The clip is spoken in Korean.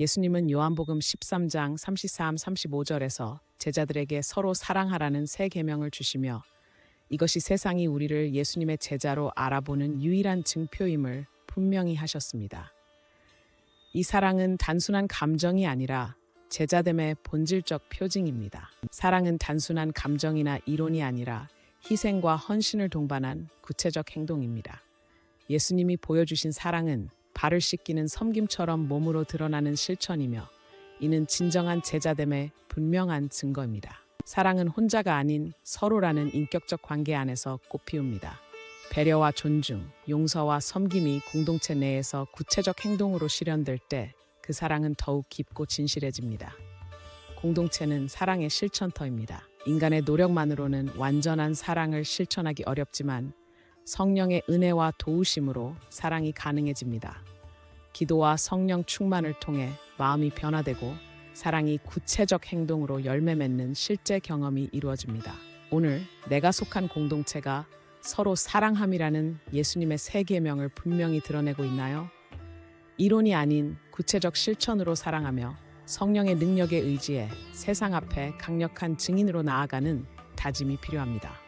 예수님은 요한복음 13장 33, 35절에서 제자들에게 서로 사랑하라는 새 계명을 주시며 이것이 세상이 우리를 예수님의 제자로 알아보는 유일한 증표임을 분명히 하셨습니다. 이 사랑은 단순한 감정이 아니라 제자됨의 본질적 표징입니다. 사랑은 단순한 감정이나 이론이 아니라 희생과 헌신을 동반한 구체적 행동입니다. 예수님이 보여주신 사랑은 발을 씻기는 섬김처럼 몸으로 드러나는 실천이며 이는 진정한 제자됨의 분명한 증거입니다. 사랑은 혼자가 아닌 서로라는 인격적 관계 안에서 꽃피웁니다. 배려와 존중, 용서와 섬김이 공동체 내에서 구체적 행동으로 실현될 때 그 사랑은 더욱 깊고 진실해집니다. 공동체는 사랑의 실천터입니다. 인간의 노력만으로는 완전한 사랑을 실천하기 어렵지만 성령의 은혜와 도우심으로 사랑이 가능해집니다. 기도와 성령 충만을 통해 마음이 변화되고 사랑이 구체적 행동으로 열매 맺는 실제 경험이 이루어집니다. 오늘 내가 속한 공동체가 서로 사랑함이라는 예수님의 세 계명을 분명히 드러내고 있나요? 이론이 아닌 구체적 실천으로 사랑하며 성령의 능력에 의지해 세상 앞에 강력한 증인으로 나아가는 다짐이 필요합니다.